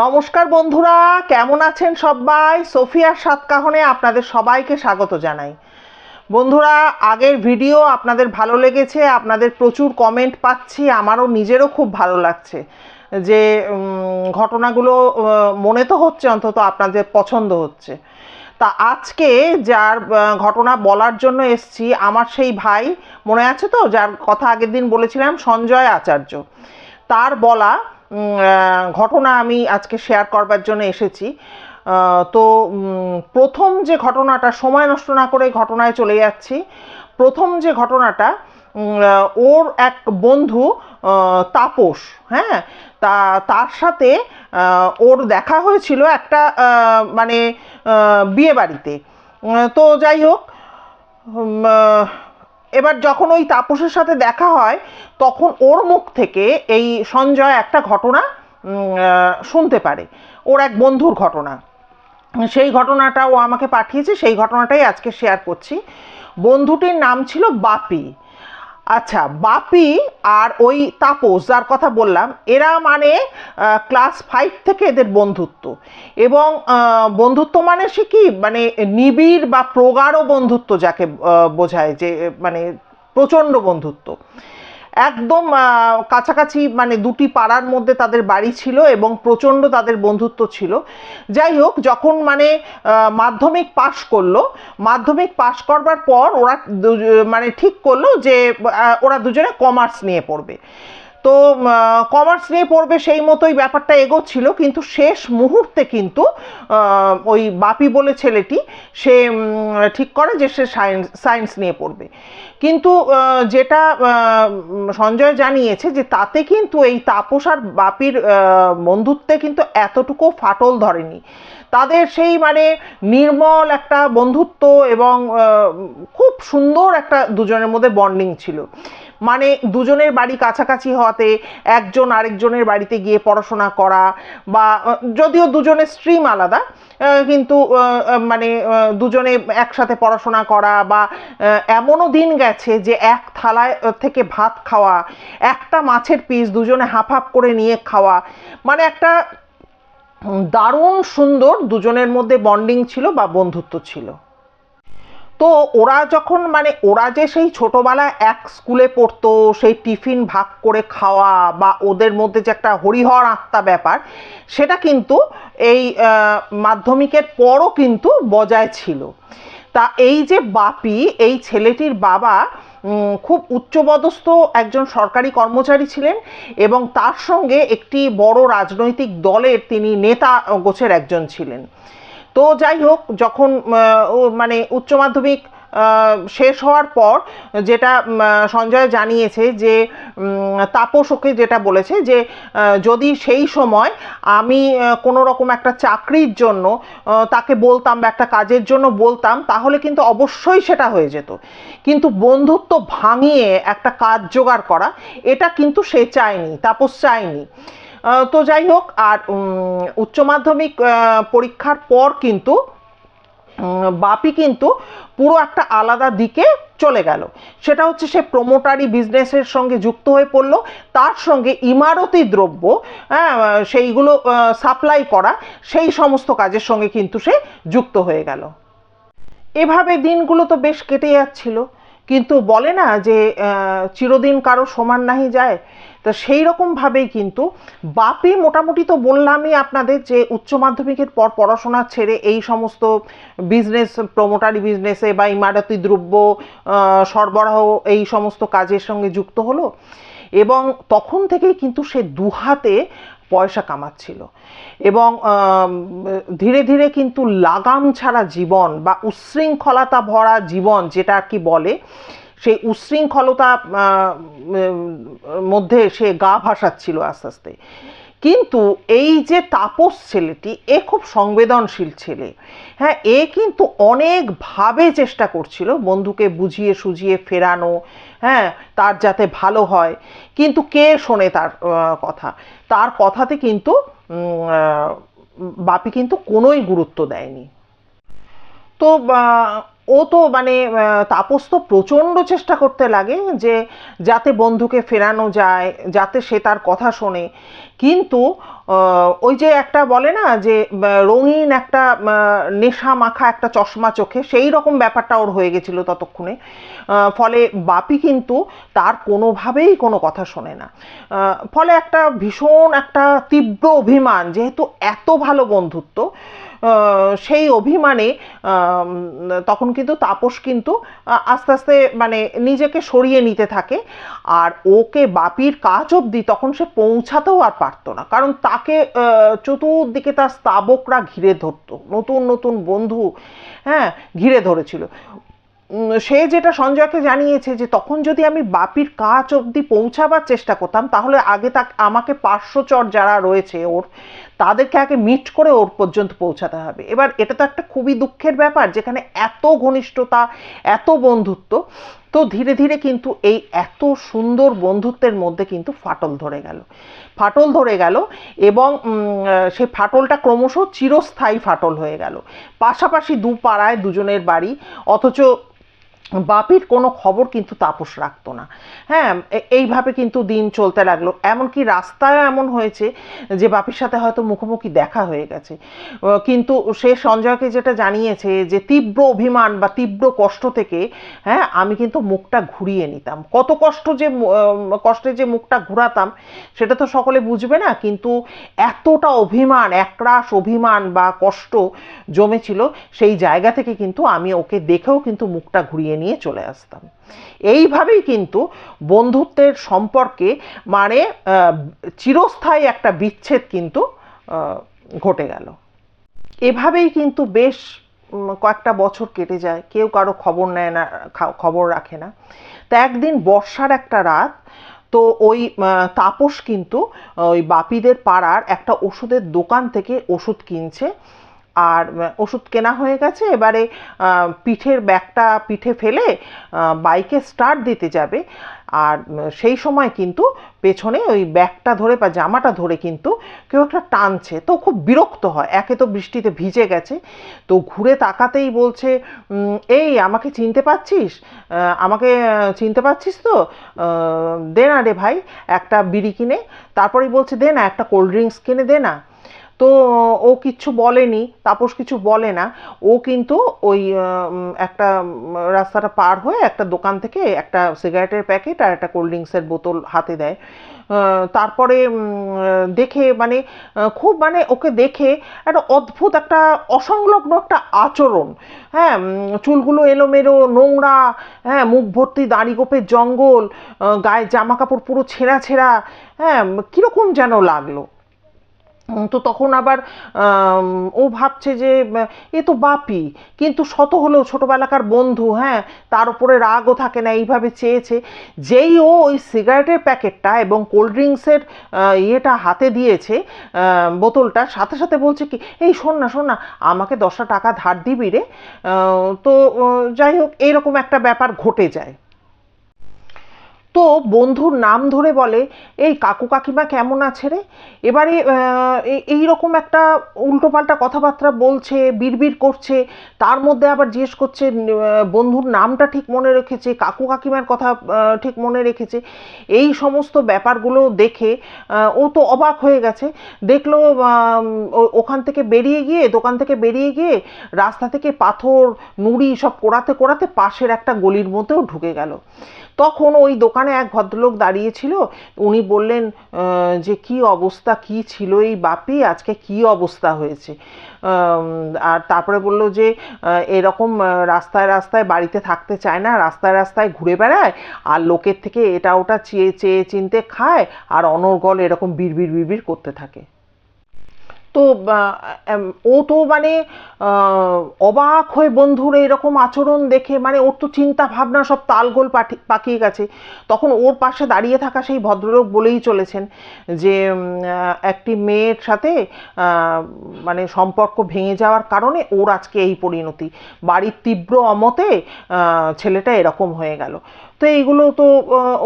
নমস্কার বন্ধুরা, কেমন আছেন সবাই? সোফিয়ার সাতকাহনে আপনাদের সবাইকে স্বাগত জানাই। বন্ধুরা, আগের ভিডিও আপনাদের ভালো লেগেছে, আপনাদের প্রচুর কমেন্ট পাচ্ছি, আমারও নিজেরও খুব ভালো লাগছে যে ঘটনাগুলো মনে তো হচ্ছে, অন্তত আপনাদের পছন্দ হচ্ছে। তা আজকে যার ঘটনা বলার জন্য এসছি, আমার সেই ভাই, মনে আছে তো? যার কথা আগের দিন বলেছিলাম, সঞ্জয় আচার্য। তার বলা ঘটনা আমি আজকে শেয়ার করবার জন্য এসেছি। তো প্রথম যে ঘটনাটা, সময় নষ্ট না করে ঘটনায় চলে যাচ্ছি। প্রথম যে ঘটনাটা ওর এক বন্ধু তাপস হ্যাঁ? তা, তার সাথে ওর দেখা হয়েছিল একটা মানে বিয়ে বাড়িতে তো যাই হোক এবার যখন ওই তাপসের সাথে দেখা হয়, তখন ওর মুখ থেকে এই সঞ্জয় একটা ঘটনা শুনতে পারে। ওর এক বন্ধুর ঘটনা। সেই ঘটনাটা ও আমাকে পাঠিয়েছে, সেই ঘটনাটাই আজকে শেয়ার করছি। বন্ধুটির নাম ছিল বাপি। আচ্ছা বাপি আর ওই তাপস যার কথা বললাম, এরা মানে ক্লাস ফাইভ থেকে এদের বন্ধুত্ব। এবং বন্ধুত্ব মানে সে কি? মানে নিবিড় বা প্রগাঢ় বন্ধুত্ব যাকে বোঝায় যে মানে প্রচণ্ড বন্ধুত্ব। একদম কাছাকাছি মানে দুটি পাড়ার মধ্যে তাদের বাড়ি ছিল এবং প্রচণ্ড তাদের বন্ধুত্ব ছিল। যাই হোক, যখন মানে মাধ্যমিক পাশ করল, মাধ্যমিক পাশ করবার পর ওরা মানে ঠিক করল যে ওরা দুজনে কমার্স নিয়ে পড়বে। তো কমার্স নিয়ে পড়বে সেই মতোই ব্যাপারটা এগোচ্ছিল, কিন্তু শেষ মুহূর্তে কিন্তু ওই বাপি বলে ছেলেটি, সে ঠিক করে যে সে সায়েন্স সায়েন্স নিয়ে পড়বে। কিন্তু যেটা সঞ্জয় জানিয়েছে যে তাতে কিন্তু এই তাপস আর বাপির বন্ধুত্বে কিন্তু এতটুকু ফাটল ধরেনি। তাদের সেই মানে নির্মল একটা বন্ধুত্ব এবং খুব সুন্দর একটা দুজনের মধ্যে বন্ডিং ছিল। মানে দুজনের বাড়ি কাছাকাছি হওয়াতে একজন আরেকজনের বাড়িতে গিয়ে পড়াশোনা করা বা যদিও দুজনের স্ট্রিম আলাদা কিন্তু মানে দুজনে একসাথে পড়াশোনা করা বা এমনও দিন গেছে যে এক থালায় থেকে ভাত খাওয়া, একটা মাছের পিস দুজনে হাফ হাফ করে নিয়ে খাওয়া মানে একটা দারুণ সুন্দর দুজনের মধ্যে বন্ডিং ছিল বা বন্ধুত্ব ছিল। তো ওরা যখন মানে ওরা যে সেই ছোটোবেলায় এক স্কুলে পড়তো, সেই টিফিন ভাগ করে খাওয়া বা ওদের মধ্যে যে একটা হরিহর আত্মা ব্যাপার, সেটা কিন্তু এই মাধ্যমিকের পরও কিন্তু বজায় ছিল। তা এই যে বাপি, এই ছেলেটির বাবা খুব উচ্চপদস্থ একজন সরকারি কর্মচারী ছিলেন এবং তার সঙ্গে একটি বড় রাজনৈতিক দলের তিনি নেতা গোছের একজন ছিলেন। তো যাই হোক, যখন মানে উচ্চ মাধ্যমিক শেষ হওয়ার পর যেটা সঞ্জয় জানিয়েছে যে তাপস ওকে যেটা বলেছে যে যদি সেই সময় আমি কোনো রকম একটা চাকরির জন্য তাকে বলতাম বা একটা কাজের জন্য বলতাম, তাহলে কিন্তু অবশ্যই সেটা হয়ে যেত। কিন্তু বন্ধুত্ব ভাঙিয়ে একটা কাজ জোগাড় করা, এটা কিন্তু সে চায়নি, তাপস চায়নি। তো যাই হোক, আর উচ্চ মাধ্যমিক পরীক্ষার পর কিন্তু বাপি কিন্তু পুরো একটা আলাদা দিকে চলে গেল। সেটা হচ্ছে সে প্রমোটারি বিজনেসের সঙ্গে যুক্ত হয়ে পড়ল। তার সঙ্গে ইমারতি দ্রব্য হ্যাঁ সেইগুলো সাপ্লাই করা, সেই সমস্ত কাজের সঙ্গে কিন্তু সে যুক্ত হয়ে গেল। এভাবে দিনগুলো তো বেশ কেটে যাচ্ছিল। কিন্তু বলে না যে চিরদিন কারও সমান নাহি যায়। তা সেই রকমভাবেই কিন্তু বাপি মোটামুটি তো বললামই আপনাদের যে উচ্চ মাধ্যমিকের পর পড়াশোনা ছেড়ে এই সমস্ত বিজনেস প্রমোটারি বিজনেসে বা ইমারতি দ্রব্য সরবরাহ এই সমস্ত কাজের সঙ্গে যুক্ত হলো এবং তখন থেকেই কিন্তু সে দুহাতে পয়সা কামাচ্ছিল এবং ধীরে ধীরে কিন্তু লাগাম ছাড়া জীবন বা উচ্ছৃঙ্খলতা ভরা জীবন যেটা আর কি বলে সেই উম, মধ্যে সে গা ভাসাচ্ছিল আস্তে আস্তে। কিন্তু এই যে তাপস ছেলেটি এ খুব সংবেদনশীল ছেলে। হ্যাঁ এ কিন্তু অনেকভাবে চেষ্টা করছিল বন্ধুকে বুঝিয়ে সুঝিয়ে ফেরানো হ্যাঁ তার যাতে ভালো হয়। কিন্তু কে শোনে তার কথা? তার কথাতে কিন্তু বাপি কিন্তু কোনোই গুরুত্ব দেয়নি। তো ও তো মানে তাপস তো প্রচণ্ড চেষ্টা করতে লাগে যে যাতে বন্ধুকে ফেরানো যায়, যাতে সে তার কথা শোনে। কিন্তু ওই যে একটা বলে না যে রঙিন একটা নেশা মাখা একটা চশমা চোখে, সেই রকম ব্যাপারটা ওর হয়ে গেছিল ততক্ষণে। ফলে বাপি কিন্তু তার কোনোভাবেই কোনো কথা শোনে না। ফলে একটা ভীষণ একটা তীব্র অভিমান, যেহেতু এত ভালো বন্ধুত্ব সেই অভিমানে তখন কিন্তু তাপস কিন্তু আস্তে আস্তে মানে নিজেকে সরিয়ে নিতে থাকে। আর ওকে বাপির কাজ অবধি তখন সে পৌঁছাতেও আর পারতো না। কারণ তাকে চতুর্দিকে তার স্তাবকরা ঘিরে ধরতো, নতুন নতুন বন্ধু হ্যাঁ ঘিরে ধরেছিল। সে যেটা সঞ্জয়কে জানিয়েছে যে তখন যদি আমি বাপির কাজ অবধি পৌঁছাবার চেষ্টা করতাম, তাহলে আগে তা আমাকে পার্শ্বচর যারা রয়েছে ওর, তাদেরকে আগে মিট করে ওর পর্যন্ত পৌঁছাতে হবে। এবার এটা তো একটা খুবই দুঃখের ব্যাপার, যেখানে এত ঘনিষ্ঠতা, এত বন্ধুত্ব তো ধীরে ধীরে কিন্তু এই এত সুন্দর বন্ধুত্বের মধ্যে কিন্তু ফাটল ধরে গেল। ফাটল ধরে গেল এবং সেই ফাটলটা ক্রমশ চিরস্থায়ী ফাটল হয়ে গেল। পাশাপাশি দু পাড়ায় দুজনের বাড়ি, অথচ বাপির কোনো খবর কিন্তু তাপস রাখতো না। হ্যাঁ এইভাবে কিন্তু দিন চলতে লাগল। এমনকি রাস্তায়ও এমন হয়েছে যে বাপির সাথে হয়তো মুখোমুখি দেখা হয়ে গেছে। কিন্তু সে সঞ্জয়কে যেটা জানিয়েছে যে তীব্র অভিমান বা তীব্র কষ্ট থেকে হ্যাঁ আমি কিন্তু মুখটা ঘুরিয়ে নিতাম। কত কষ্ট যে কষ্টে যে মুখটা ঘুরাতাম, সেটা তো সকলে বুঝবে না। কিন্তু এতটা অভিমান, একরাশ অভিমান বা কষ্ট জমেছিল, সেই জায়গা থেকে কিন্তু আমি ওকে দেখেও কিন্তু মুখটা ঘুরিয়ে নিয়ে চলে আসতাম। এইভাবেই কিন্তু বন্ধুত্বের সম্পর্কে মানে চিরস্থায়ী একটা বিচ্ছেদ কিন্তু ঘটে গেল। এভাবেই কিন্তু বেশ কয়েকটা বছর কেটে যায়। কেউ কারও খবর নেয় না খবর রাখে না। তা একদিন বর্ষার একটা রাত, তো ওই তাপস কিন্তু ওই বাপিদের পাড়ার একটা ওষুধের দোকান থেকে ওষুধ কিনছে। আর ওষুধ কেনা হয়ে গেছে, এবারে পিঠের ব্যাগটা পিঠে ফেলে বাইকে স্টার্ট দিতে যাবে। আর সেই সময় কিন্তু পেছনে ওই ব্যাগটা ধরে বা জামাটা ধরে কিন্তু কেউ একটা টানছে। তো খুব বিরক্ত হয়। একে তো বৃষ্টিতে ভিজে গেছে। তো ঘুরে তাকাতেই বলছে এই, আমাকে চিনতে পাচ্ছিস? আমাকে চিনতে পাচ্ছিস তো? দে না রে ভাই, একটা বিড়ি কিনে। তারপরেই বলছে, দে না, একটা কোল্ড ড্রিঙ্কস কিনে দে না। তো ও কিচ্ছু বলেনি, তাপস কিছু বলে না। ও কিন্তু ওই একটা রাস্তাটা পার হয়ে একটা দোকান থেকে একটা সিগারেটের প্যাকেট আর একটা কোল্ড ড্রিঙ্কসের বোতল হাতে দেয়। তারপরে দেখে মানে খুব মানে ওকে দেখে একটা অদ্ভুত একটা অসংলগ্ন একটা আচরণ। হ্যাঁ চুলগুলো এলোমেলো, নোংরা হ্যাঁ মুখ ভর্তি, দাড়ি গোপের জঙ্গল গায়ে জামা কাপড় পুরো ছেঁড়া ছেঁড়া। হ্যাঁ কীরকম যেন লাগল। তো তখন আবার ও ভাবছে যে এ তো বাপি, কিন্তু শত হলেও ছোটোবেলাকার বন্ধু হ্যাঁ তার উপরে রাগও থাকে না, এইভাবে চেয়েছে। যেই ও ওই সিগারেটের প্যাকেটটা এবং কোল্ড ড্রিঙ্কসের ইয়েটা হাতে দিয়েছে বোতলটা, সাথে সাথে বলছে কি, এই শোন না শোন না, আমাকে দশটা টাকা ধার দিবি রে। তো যাই হোক এইরকম একটা ব্যাপার ঘটে যায়। তো বন্ধুর নাম ধরে বলে, এই কাকু কাকিমা কেমন আছে রে? এবারে এই এইরকম একটা উল্টোপাল্টা কথাবার্তা বলছে, বিড়বিড় করছে, তার মধ্যে আবার জিজ্ঞেস করছে বন্ধুর নামটা ঠিক মনে রেখেছে, কাকু কাকিমার কথা ঠিক মনে রেখেছে। এই সমস্ত ব্যাপারগুলো দেখে ও তো অবাক হয়ে গেছে। দেখল ওখান থেকে বেরিয়ে গিয়ে, দোকান থেকে বেরিয়ে গিয়ে, রাস্তা থেকে পাথর, নুড়ি সব কোড়াতে কোড়াতে পাশের একটা গলির মধ্যেও ঢুকে গেল। তখন ওই দোকানে এক ভদ্রলোক দাঁড়িয়েছিল। উনি বললেন যে কি অবস্থা, কি ছিল এই বাপি? আজকে কি অবস্থা হয়েছে? আর তারপরে বলল যে এরকম রাস্তায় রাস্তায় বাড়িতে থাকতে চায় না, রাস্তায় রাস্তায় ঘুরে বেড়ায়, আর লোকের থেকে এটা ওটা চেয়ে চেয়ে, চিনতে খায়, আর অনর্গল এরকম বিড়বিড় বিড়বিড় করতে থাকে। তো ও তো মানে অবাক হয়ে বন্ধুর এরকম আচরণ দেখে মানে ওর তো চিন্তা ভাবনা সব তালগোল পাকিয়ে গেছে। তখন ওর পাশে দাঁড়িয়ে থাকা সেই ভদ্রলোক বলেই চলেছেন যে একটি মেয়ের সাথে মানে সম্পর্ক ভেঙে যাওয়ার কারণে ওর আজকে এই পরিণতি। বাড়ির তীব্র অমতে ছেলেটা এরকম হয়ে গেল। তো এইগুলো তো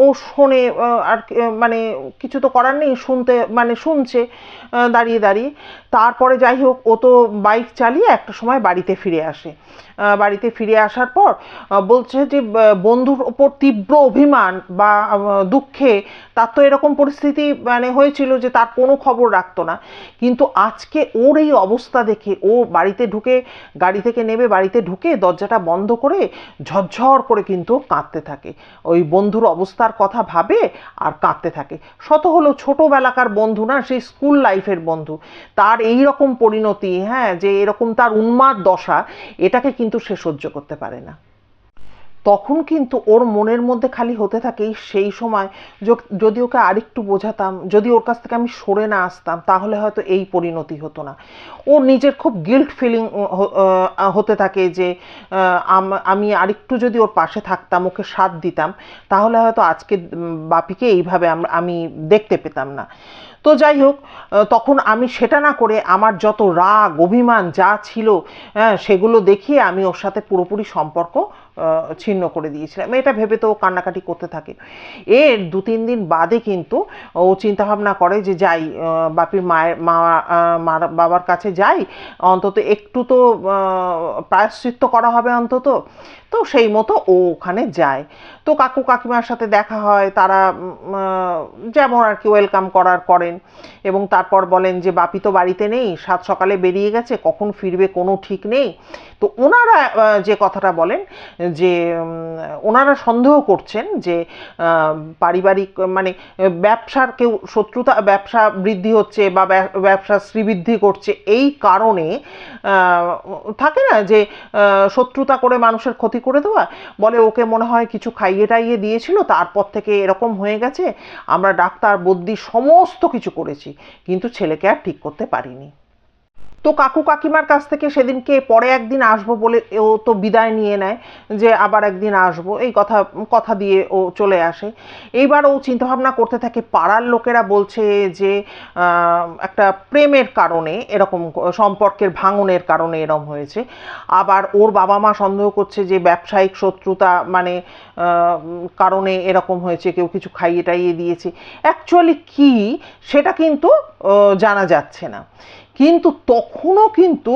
ও শোনে আর মানে কিছু তো করার নেই, শুনতে মানে শুনছে দাঁড়িয়ে দাঁড়িয়ে। তারপরে যাই হোক, ও তো বাইক চালিয়ে একটা সময় বাড়িতে ফিরে আসে। বাড়িতে ফিরে আসার পর বলছে যে বন্ধুর ওপর তীব্র অভিমান বা দুঃখে তার তো এরকম পরিস্থিতি মানে হয়েছিল যে তার কোনো খবর রাখতো না। কিন্তু আজকে ওর এই অবস্থা দেখে, ও বাড়িতে ঢুকে, গাড়ি থেকে নেমে বাড়িতে ঢুকে দরজাটা বন্ধ করে ঝরঝর করে কিন্তু কাঁদতে থাকে। ওই বন্ধুর অবস্থার কথা ভাবে আর কাঁদতে থাকে। শত হলো ছোটোবেলাকার বন্ধু না, সেই স্কুল লাইফের বন্ধু। তার এই রকম পরিণতি হ্যাঁ যে এরকম তার উন্মাদ দশা, এটাকে কিন্তু সে সহ্য করতে পারে না। তখন কিন্তু ওর মনের মধ্যে খালি হতে থাকে সেই সময় যদি ওকে আরেকটু বোঝাতাম, যদি ওর কাছ থেকে আমি সরে না আসতাম, তাহলে হয়তো এই পরিণতি হতো না। ওর নিজের খুব গিল্ট ফিলিং হতে থাকে যে আমি আরেকটু যদি ওর পাশে থাকতাম, ওকে সাথ দিতাম, তাহলে হয়তো আজকে বাপিকে এইভাবে আমি দেখতে পেতাম না। তো যাই হোক তখন আমি সেটা না করে আমার যত রাগ, অভিমান যা ছিল হ্যাঁ সেগুলো দেখিয়ে আমি ওর সাথে পুরোপুরি সম্পর্ক ছিন্ন করে দিয়েছিলাম। এটা ভেবে তো কান্নাকাটি করতে থাকে। এর দু তিন দিন বাদে কিন্তু ও চিন্তাভাবনা করে যে যাই বাপির মায়ের, মা বাবার কাছে যাই। অন্তত একটু তো প্রায়শ্চিত্ত করা হবে অন্তত। তো সেই মতো ও ওখানে যায়। তো কাকু কাকিমার সাথে দেখা হয়, তারা যেমন আর কি ওয়েলকাম করার করেন। এবং তারপর বলেন যে, বাপি তো বাড়িতে নেই, সাত সকালে বেরিয়ে গেছে, কখন ফিরবে কোনো ঠিক নেই। তো ওনারা যে কথাটা বলেন যে ওনারা সন্দেহ করছেন যে পারিবারিক মানে ব্যবসার কেউ শত্রুতা, ব্যবসা বৃদ্ধি হচ্ছে বা ব্যবসা শ্রীবৃদ্ধি করছে এই কারণে থাকে না যে শত্রুতা করে মানুষের ক্ষতি করে দেওয়া, বলে ওকে মনে হয় কিছু খাইয়ে টাইয়ে দিয়েছিল, তারপর থেকে এরকম হয়ে গেছে, আমরা ডাক্তার বদ্যি সমস্ত কিছু করেছি, কিন্তু ছেলেকে আর ঠিক করতে পারিনি। তো কাকু কাকিমার কাছ থেকে সেদিনকে পরে একদিন আসব বলে ও তো বিদায় নিয়ে নেয় যে আবার একদিন আসব। এই কথা কথা দিয়ে ও চলে আসে। এইবার ও চিন্তাভাবনা করতে থাকে, পাড়ার লোকেরা বলছে যে একটা প্রেমের কারণে এরকম সম্পর্কের ভাঙনের কারণে এরকম হয়েছে। আবার ওর বাবা মা সন্দেহ করছে যে, ব্যবসায়িক শত্রুতা মানে কারণে এরকম হয়েছে, কেউ কিছু খাইয়ে টাইয়ে দিয়েছে। অ্যাকচুয়ালি কি সেটা কিন্তু জানা যাচ্ছে না। কিন্তু তখনও কিন্তু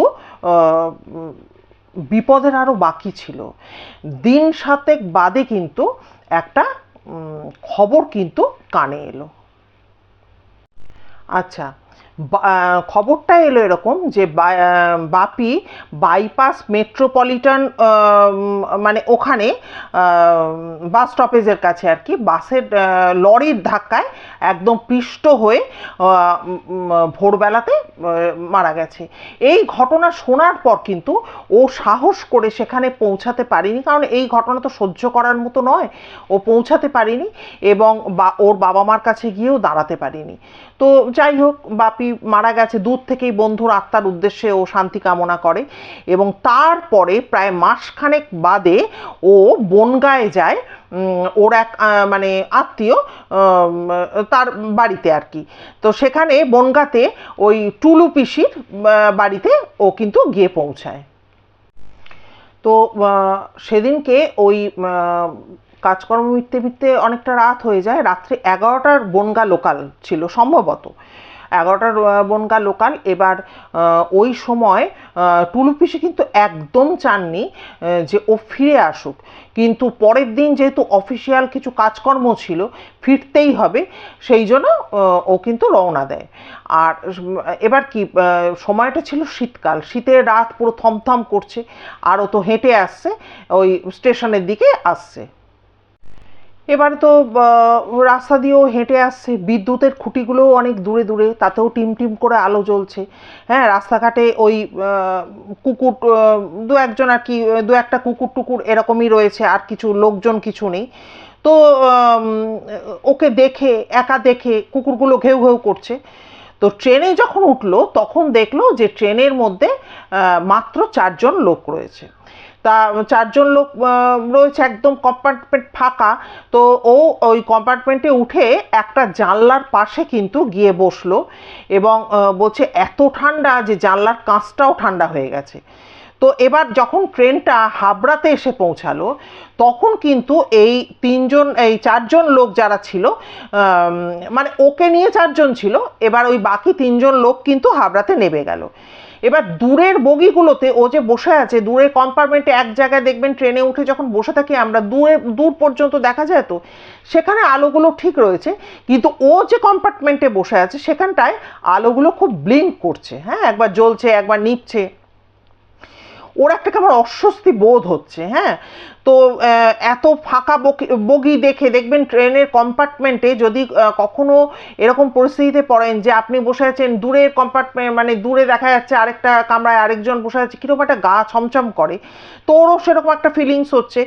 বিপদের আরও বাকি ছিল। দিন সাতেক বাদে কিন্তু একটা খবর কিন্তু কানে এলো। আচ্ছা খবরটা এলো এরকম যে বাপি বাইপাস মেট্রোপলিটন মানে ওখানে বাস স্টপেজের কাছে আর কি, বাসের লরির ধাক্কায় একদম পিষ্ট হয়ে ভোরবেলাতে মারা গেছে। এই ঘটনা শোনার পর কিন্তু ও সাহস করে সেখানে পৌঁছাতে পারেনি, কারণ এই ঘটনা তো সহ্য করার মতো নয়। ও পৌঁছাতে পারেনি এবং বা, ওর বাবা মার কাছে গিয়েও দাঁড়াতে পারেনি। তো যাই হোক, বাপি মারা গেছে, দূর থেকেই বন্ধুর আত্মার উদ্দেশ্যে ও শান্তি কামনা করে এবং তারপরে প্রায় মাসখানেক বাদে ও বনগায় যায় ওর এক মানে আত্মীয় তার বাড়িতে আর কি। তো সেখানে বনগাতে ওই টুলু পিসির বাড়িতে ও কিন্তু গিয়ে পৌঁছায়। তো সেদিনকে ওই কাজকর্ম মিটতে মিটতে অনেকটা রাত হয়ে যায়। রাত্রে এগারোটার বনগা লোকাল ছিল সম্ভবত। এগারোটার আহ, বনগা লোকাল এবার ওই সময় টুলু পিসি কিন্তু একদম চাননি যে ও ফিরে আসুক। কিন্তু পরের দিন যেহেতু অফিসিয়াল কিছু কাজকর্ম ছিল ফিরতেই হবে সেই জন্য ও কিন্তু রওনা দেয়। আর এবার কি সময়টা ছিল শীতকাল। শীতের রাত পুরো থমথম করছে আর ও তো হেঁটে আসছে ওই স্টেশনের দিকে আসছে। এবারে তো রাস্তা দিয়েও হেঁটে আসছে। বিদ্যুতের খুঁটিগুলোও অনেক দূরে দূরে, তাতেও টিম টিম করে আলো জ্বলছে। হ্যাঁ রাস্তাঘাটে ওই কুকুর দু একজন আর কি দু একটা কুকুর টুকুর এরকমই রয়েছে, আর কিছু লোকজন কিছু নেই। তো ওকে দেখে, একা দেখে কুকুরগুলো ঘেউ ঘেউ করছে। তো ট্রেনে যখন উঠল, তখন দেখল যে ট্রেনের মধ্যে মাত্র চারজন লোক রয়েছে। তা চারজন লোক রয়েছে একদম কম্পার্টমেন্ট ফাঁকা। তো ও ওই কম্পার্টমেন্টে উঠে একটা জানলার পাশে কিন্তু গিয়ে বসল এবং বলছে, এত ঠান্ডা যে জানলার কাঁচটাও ঠান্ডা হয়ে গেছে। তো এবার যখন ট্রেনটা হাবড়াতে এসে পৌঁছালো, তখন কিন্তু এই তিনজন, এই চারজন লোক যারা ছিল মানে ওকে নিয়ে চারজন ছিল, এবার ওই বাকি তিনজন লোক কিন্তু হাবড়াতে নেমে গেল। এবার দূরের বগিগুলোতে ও যে বসে আছে, দূরের কম্পার্টমেন্টে এক জায়গায় দেখবেন ট্রেনে উঠে যখন বসে থাকি আমরা, দূরে, দূর পর্যন্ত দেখা যায় তো, সেখানে আলোগুলো ঠিক রয়েছে, কিন্তু ও যে কম্পার্টমেন্টে বসে আছে, সেখানটায় আলোগুলো খুব ব্লিঙ্ক করছে। হ্যাঁ একবার জ্বলছে, একবার নিচ্ছে ওর একটা কেমন অস্বস্তি বোধ হচ্ছে হ্যাঁ? তো এত ফাঁকা বগি দেখে দেখবেন ট্রেনের কম্পার্টমেন্টে যদি কখনো এরকম পরিস্থিতিতে পড়েন যে আপনি বসে আছেন দূরের কম্পার্টমেন্ট মানে দূরে দেখা যাচ্ছে আরেকটা কামরায় আরেকজন বসে আছে, কীরকম একটা গা ছমছম করে তো ওরও সেরকম একটা ফিলিংস হচ্ছে।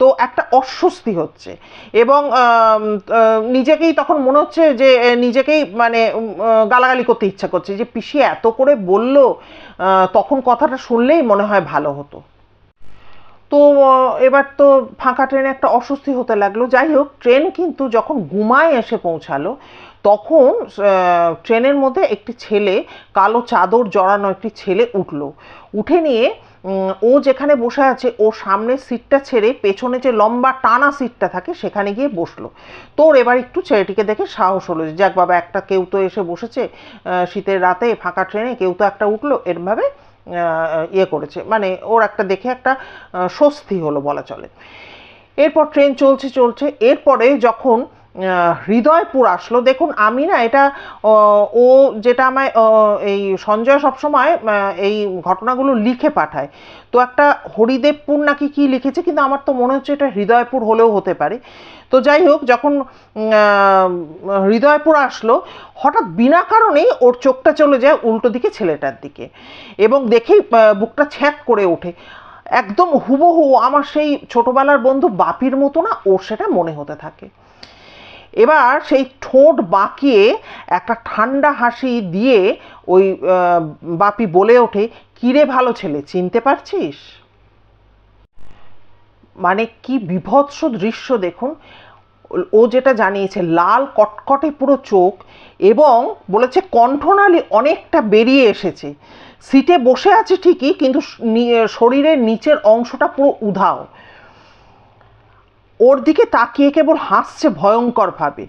তো একটা অস্বস্তি হচ্ছে এবং নিজেকেই তখন মনে হচ্ছে যে নিজেকেই মানে গালাগালি করতে ইচ্ছা করছে যে, পিসি এত করে বলল তখন কথাটা শুনলেই মনে হয় ভালো হতো। তো এবার তো ফাঁকা ট্রেনে একটা অস্বস্তি হতে লাগল। যাই হোক, ট্রেন কিন্তু যখন গুমায় এসে পৌঁছালো, তখন ট্রেনের মধ্যে একটি ছেলে, কালো চাদর জড়ানো একটি ছেলে উঠল। উঠে নিয়ে ও যেখানে বসে আছে, ও সামনের সিটটা ছেড়ে পেছনে যে লম্বা টানা সিটটা থাকে, সেখানে গিয়ে বসল। তোর এবার একটু ছেলেটিকে দেখে সাহস হলো যে, যাক বাবা, একটা কেউ তো এসে বসেছে শীতের রাতে ফাঁকা ট্রেনে, কেউ তো একটা উঠল। এরমভাবে ইয়ে করেছে। মানে ওর একটা দেখে একটা স্বস্তি হলো বলা চলে। এরপর ট্রেন চলছে চলছে। এরপরে যখন আহ, হৃদয়পুর আসলো। দেখুন আমি না এটা ও যেটা আমায় এই সঞ্জয় সবসময় এই ঘটনাগুলো লিখে পাঠায়। তো একটা হরিদেবপুর নাকি কি লিখেছে কিন্তু আমার তো মনে হচ্ছে এটা হৃদয়পুর হলেও হতে পারে। তো যাই হোক যখন হৃদয়পুর আসলো হঠাৎ বিনা কারণেই ওর চোখটা চলে যায় উল্টো দিকে ছেলেটার দিকে এবং দেখেই বুকটা ছ্যাক করে ওঠে। একদম হুবহু আমার সেই ছোটবেলার বন্ধু বাপির মতো না ওর সেটা মনে হতে থাকে। এবার সেই ঠোঁট বাঁকিয়ে একটা ঠান্ডা হাসি দিয়ে ওই বাপি বলে ওঠে, কিরে ভালো ছেলে, চিনতে পারছিস? মানে কি বিভৎস দৃশ্য দেখুন। ও- যেটা জানিয়েছে, লাল কটকটে পুরো চোখ এবং বলেছে কণ্ঠনালী অনেকটা বেরিয়ে এসেছে। সিটে বসে আছে ঠিকই, কিন্তু শরীরের নিচের অংশটা পুরো উধাও। ওর দিকে তাকিয়ে কেবল হাসছে ভয়ঙ্করভাবে।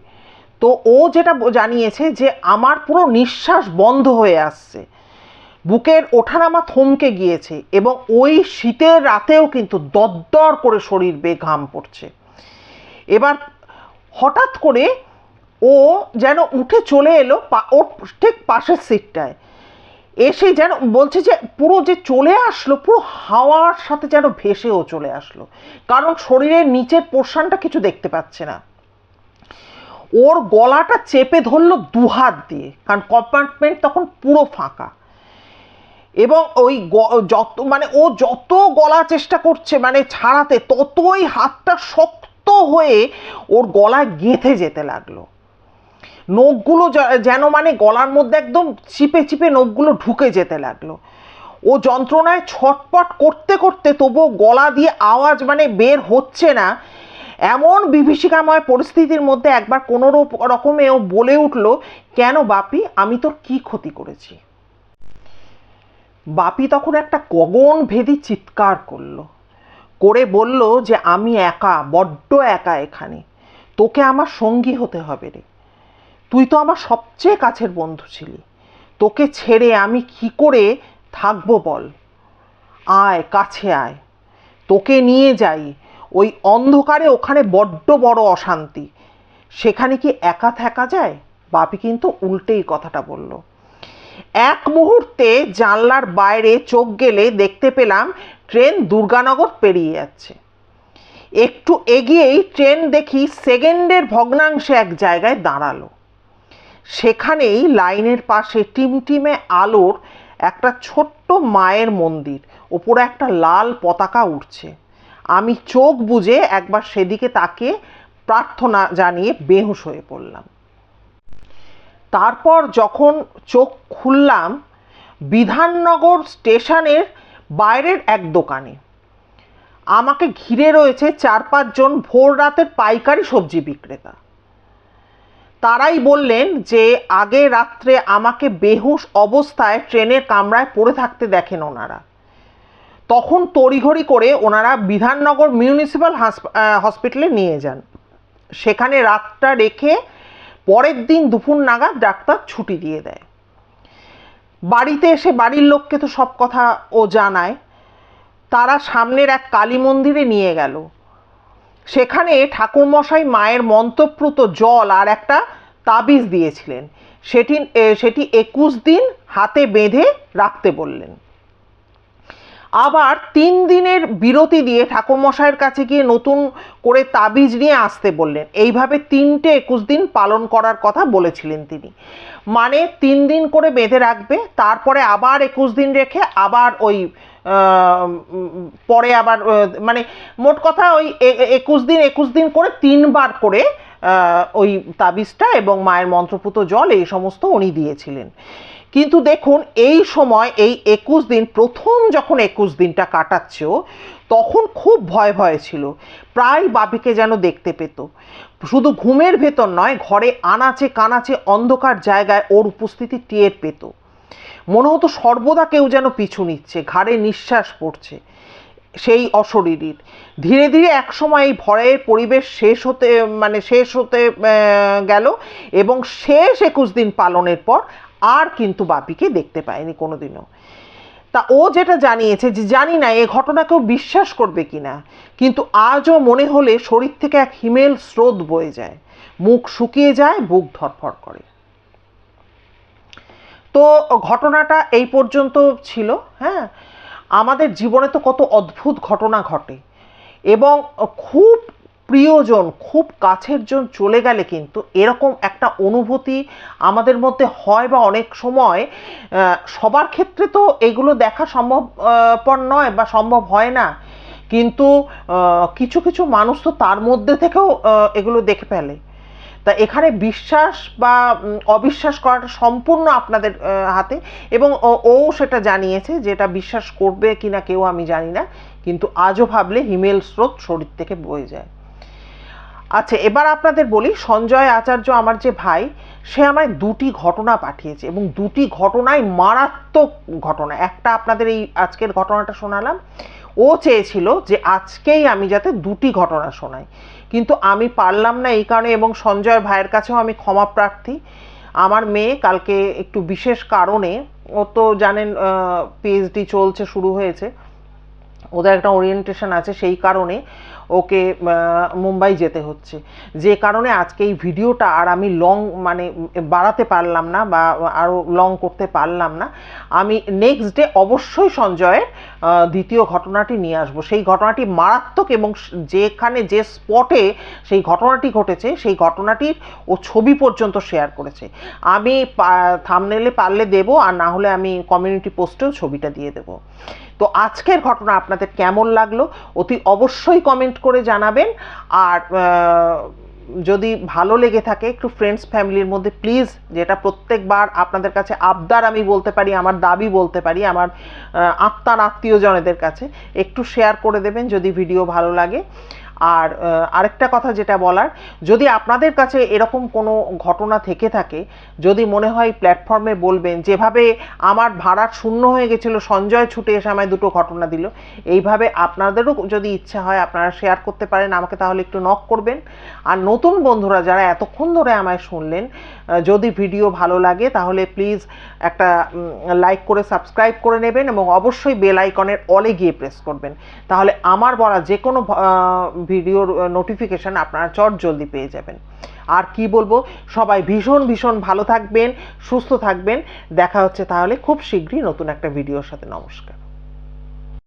তো ও যেটা জানিয়েছে যে আমার পুরো নিঃশ্বাস বন্ধ হয়ে আসছে। বুকের ওঠানামা থমকে গিয়েছে এবং ওই শীতের রাতেও কিন্তু দরদর করে শরীর বেয়ে ঘাম পড়ছে। এবার হঠাৎ করে ও যেন উঠে চলে এলো ওর ঠিক পাশের সিটটায়। এসে যেন বলছে যে পুরো যে চলে আসলো, পুরো হাওয়ার সাথে যেন ভেসেও চলে আসলো। কারণ শরীরের নিচের পোর্শনটা কিছু দেখতে পাচ্ছে না। ওর গলাটা চেপে ধরলো দুহাত দিয়ে, কারণ কম্পার্টমেন্ট তখন পুরো ফাঁকা। এবং ওই যত মানে ও যত গলা চেষ্টা করছে মানে ছাড়াতে, ততই হাতটা শক্ত হয়ে ওর গলায় গেঁথে যেতে লাগল। নখগুলো যেন মানে গলার মধ্যে একদম চিপে চিপে নখগুলো ঢুকে যেতে লাগল। ও যন্ত্রণায় ছটপট করতে করতে তবুও গলা দিয়ে আওয়াজ মানে বের হচ্ছে না। এমন বিভীষিকাময় পরিস্থিতির মধ্যে একবার কোনো রকমে ও বলে উঠল, কেন বাপি, আমি তোর কি ক্ষতি করেছি? বাপি তখন একটা গগন ভেদি চিৎকার করল। করে বলল যে, আমি একা, বড্ড একা এখানে। তোকে আমার সঙ্গী হতে হবে রে। তুই তো আমার সবচেয়ে কাছের বন্ধু ছিলি। তোকে ছেড়ে আমি কি করে থাকব বল? আয়, কাছে আয়। তোকে নিয়ে যাই। ওই অন্ধকারে ওখানে বড্ড বড় অশান্তি। সেখানে কি একা থাকা যায়? বাপি কিন্তু উল্টেই কথাটা বলল। এক মুহূর্তে জানলার বাইরে চোখ গেলে দেখতে পেলাম ট্রেন দুর্গানগর পেরিয়ে যাচ্ছে। একটু এগিয়েই ট্রেন দেখি সেকেন্ডের ভগ্নাংশে এক জায়গায় দাঁড়াল। সেখানেই লাইনের পাশে টিমটিমে আলোর একটা ছোট্ট মায়ের মন্দির। ওপরে একটা লাল পতাকা উঠছে আমি চোখ বুজে একবার সেদিকে তাকে প্রার্থনা জানিয়ে বেহুশ হয়ে পড়লাম। তারপর যখন চোখ খুললাম, বিধাননগর স্টেশনের বাইরের এক দোকানে। আমাকে ঘিরে রয়েছে চার পাঁচজন ভোর রাতের পাইকারি সবজি বিক্রেতা। তারাই বললেন যে, আগে রাত্রে আমাকে বেহুশ অবস্থায় ট্রেনের কামরায় পড়ে থাকতে দেখেন ওনারা। তখন তড়িঘড়ি করে ওনারা বিধাননগর মিউনিসিপ্যাল হসপিটালে নিয়ে যান। সেখানে রাতটা রেখে পরের দিন দুপুর নাগাদ ডাক্তার ছুটি দিয়ে দেয়। বাড়িতে এসে বাড়ির লোককে তো সব কথা ও জানায়। তারা সামনের এক কালী মন্দিরে নিয়ে গেল। সেখানে ঠাকুরমশাই মায়ের মন্ত্রপ্রুত জল আর একটা তাবিজ দিয়েছিলেন। সেটি সেটি একুশ দিন হাতে বেঁধে রাখতে বললেন। আবার তিন দিনের বিরতি দিয়ে ঠাকুরমশাইয়ের কাছে গিয়ে নতুন করে তাবিজ নিয়ে আসতে বললেন। এইভাবে তিনটে একুশ দিন পালন করার কথা বলেছিলেন তিনি। মানে তিন দিন করে বেঁধে রাখবে, তারপরে আবার একুশ দিন রেখে আবার ওই পরে আবার মানে মোট কথা ওই একুশ দিন একুশ দিন করে তিনবার করে ওই তাবিজটা এবং মায়ের মন্ত্রপুত জল এই সমস্ত উনি দিয়েছিলেন। কিন্তু দেখুন, এই সময়, এই একুশ দিন, প্রথম যখন একুশ দিনটা কাটাচ্ছ, তখন খুব ভয় ভয় ছিল। প্রায় বাপিকে যেন দেখতে পেত। শুধু ঘুমের ভেতর নয়, ঘরে আনাচে কানাচে অন্ধকার জায়গায় ওর উপস্থিতি টের পেত। মনে হতো সর্বদা কেউ যেন পিছু নিচ্ছে, ঘাড়ে নিঃশ্বাস পড়ছে সেই অশরীরীর। ধীরে ধীরে একসময় এই ভয়ের পরিবেশ শেষ হতে মানে শেষ হতে গেল এবং শেষ একুশ দিন পালনের পর আর কিন্তু বাপিকে দেখতে পায়নি কোনোদিনও। তা ও যেটা জানিয়েছে যে, জানি না, এ ঘটনা কেউ বিশ্বাস করবে কিনা, কিন্তু আজও মনে হলে শরীর থেকে এক হিমেল স্রোত বয়ে যায়, মুখ শুকিয়ে যায়, বুক ধরফর করে। তো ঘটনাটা এই পর্যন্ত ছিল হ্যাঁ? আমাদের জীবনে তো কত অদ্ভুত ঘটনা ঘটে এবং খুব প্রিয়জন খুব কাছের জন চলে গেলে কিন্তু এরকম একটা অনুভূতি আমাদের মধ্যে হয় বা অনেক সময় সবার ক্ষেত্রে তো এগুলো দেখা সম্ভবপর নয় বা সম্ভব হয় না। কিন্তু কিছু কিছু মানুষ তো তার মধ্যে থেকেও এগুলো দেখে ফেলে। তা এখানে বিশ্বাস বা অবিশ্বাস করাটা সম্পূর্ণ আপনাদের হাতে এবং ও- সেটা জানিয়েছে যেটা বিশ্বাস করবে কিনা কেউ আমি জানি না। কিন্তু আজও ভাবলে হিমেল স্রোত শরীর থেকে বয়ে যায়। আচ্ছা এবার আপনাদের বলি, সঞ্জয় আচার্য আমার যে ভাই, সে আমায় দুটি ঘটনা পাঠিয়েছে এবং দুটি ঘটনাই মারাত্মক ঘটনা। একটা আপনাদের এই আজকের ঘটনাটা শোনালাম। ও চেয়েছিল যে আজকেই আমি যাতে দুটি ঘটনা শোনাই। কিন্তু আমি পারলাম না এই কারণে এবং সঞ্জয় ভাইয়ের কাছেও আমি ক্ষমা প্রার্থী। আমার মেয়ে কালকে একটু বিশেষ কারণে, ও তো জানেন পিএইচডি চলছে, শুরু হয়েছে। ওদের একটা ওরিয়েন্টেশন আছে সেই কারণে ওকে মুম্বাই যেতে হচ্ছে। যে কারণে আজকে এই ভিডিওটা আর আমি লং মানে বাড়াতে পারলাম না বা আরও লং করতে পারলাম না। আমি নেক্সট ডে অবশ্যই সঞ্জয়ের দ্বিতীয় ঘটনাটি নিয়ে আসব। সেই ঘটনাটি মারাত্মক এবং যেখানে যে স্পটে সেই ঘটনাটি ঘটেছে, সেই ঘটনাটির ও ছবি পর্যন্ত শেয়ার করেছে। আমি থামনেলে পারলে দেবো, আর না হলে আমি কমিউনিটি পোস্টেও ছবিটা দিয়ে দেবো। তো আজকের ঘটনা আপনাদের কেমন লাগল অতি অবশ্যই কমেন্ট করে জানাবেন। আর যদি ভালো লেগে থাকে একটু ফ্রেন্ডস ফ্যামিলির মধ্যে প্লিজ যেটা প্রত্যেকবার আপনাদের কাছে আবদার আমি বলতে পারি, আমার দাবি বলতে পারি, আমার আত্মার আত্মীয়জনেদের কাছে একটু শেয়ার করে দেবেন যদি ভিডিও ভালো লাগে। আর আরেকটা কথা যেটা বলার, যদি আপনাদের কাছে এরকম কোনো ঘটনা থেকে থাকে, যদি মনে হয় প্ল্যাটফর্মে বলবেন, যেভাবে আমার ভাড়া শূন্য হয়ে গেছিল, সঞ্জয় ছুটে এসে আমায় দুটো ঘটনা দিল, এইভাবে আপনাদেরও যদি ইচ্ছা হয়, আপনারা শেয়ার করতে পারেন, আমাকে তাহলে একটু নক করবেন। আর নতুন বন্ধুরা যারা এতক্ষণ ধরে আমায় শুনলেন যদি ভিডিও ভালো লাগে, তাহলে প্লিজ একটা লাইক করে সাবস্ক্রাইব করে নেবেন এবং অবশ্যই বেল আইকনের অলে গিয়ে প্রেস করবেন। তাহলে আমার বলা যে কোনো ভিডিওর নোটিফিকেশান আপনারা চট জলদি পেয়ে যাবেন। আর কি বলব, সবাই ভীষণ ভীষণ ভালো থাকবেন, সুস্থ থাকবেন। দেখা হচ্ছে তাহলে খুব শীঘ্রই নতুন একটা ভিডিওর সাথে। নমস্কার।